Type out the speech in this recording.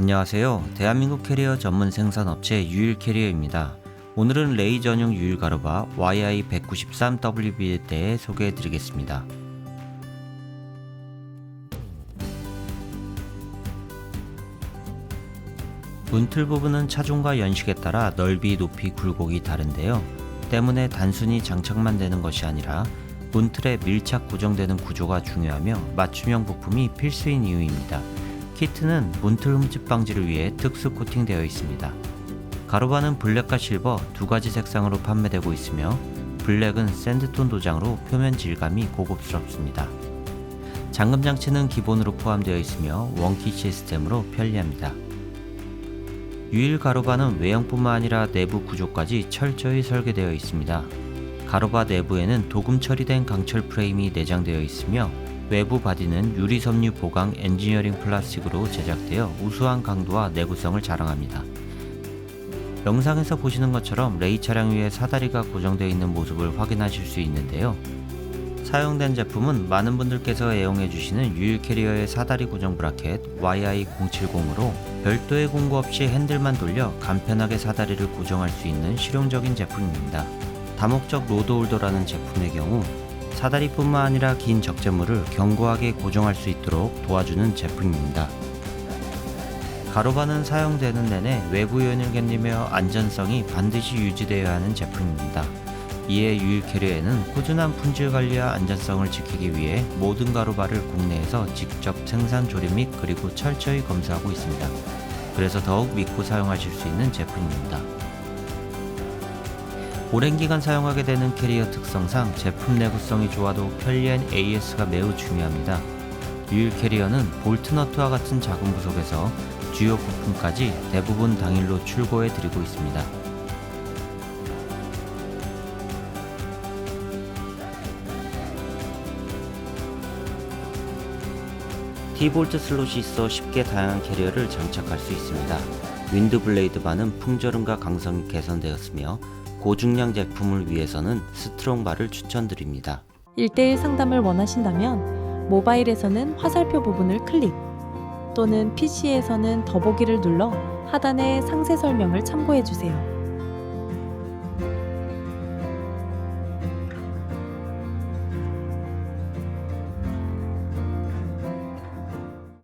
안녕하세요. 대한민국 캐리어 전문 생산업체 유일 캐리어입니다. 오늘은 레이 전용 유일 가로바 YI193WB에 대해 소개해 드리겠습니다. 문틀 부분은 차종과 연식에 따라 넓이, 높이, 굴곡이 다른데요. 때문에 단순히 장착만 되는 것이 아니라 문틀에 밀착 고정되는 구조가 중요하며 맞춤형 부품이 필수인 이유입니다. 키트는 문틀 흠집 방지를 위해 특수 코팅되어 있습니다. 가로바는 블랙과 실버 두 가지 색상으로 판매되고 있으며 블랙은 샌드톤 도장으로 표면 질감이 고급스럽습니다. 잠금 장치는 기본으로 포함되어 있으며 원키 시스템으로 편리합니다. 유일 가로바는 외형뿐만 아니라 내부 구조까지 철저히 설계되어 있습니다. 가로바 내부에는 도금 처리된 강철 프레임이 내장되어 있으며 외부 바디는 유리 섬유 보강 엔지니어링 플라스틱으로 제작되어 우수한 강도와 내구성을 자랑합니다. 영상에서 보시는 것처럼 레이 차량 위에 사다리가 고정되어 있는 모습을 확인하실 수 있는데요. 사용된 제품은 많은 분들께서 애용해 주시는 유일 캐리어의 사다리 고정 브라켓 YI070으로 별도의 공구 없이 핸들만 돌려 간편하게 사다리를 고정할 수 있는 실용적인 제품입니다. 다목적 로드홀더라는 제품의 경우 사다리뿐만 아니라 긴 적재물을 견고하게 고정할 수 있도록 도와주는 제품입니다. 가로바는 사용되는 내내 외부 요인을 견디며 안전성이 반드시 유지되어야 하는 제품입니다. 이에 유일 캐리어에는 꾸준한 품질 관리와 안전성을 지키기 위해 모든 가로바를 국내에서 직접 생산 조립 및 그리고 철저히 검사하고 있습니다. 그래서 더욱 믿고 사용하실 수 있는 제품입니다. 오랜 기간 사용하게 되는 캐리어 특성상 제품 내구성이 좋아도 편리한 AS가 매우 중요합니다. 유일 캐리어는 볼트 너트와 같은 작은 부속에서 주요 부품까지 대부분 당일로 출고해 드리고 있습니다. T볼트 슬롯이 있어 쉽게 다양한 캐리어를 장착할 수 있습니다. 윈드 블레이드 바는 풍절음과 강성이 개선되었으며 고중량 제품을 위해서는 스트롱 바를 추천드립니다. 1대1 상담을 원하신다면 모바일에서는 화살표 부분을 클릭 또는 PC에서는 더보기를 눌러 하단의 상세 설명을 참고해 주세요.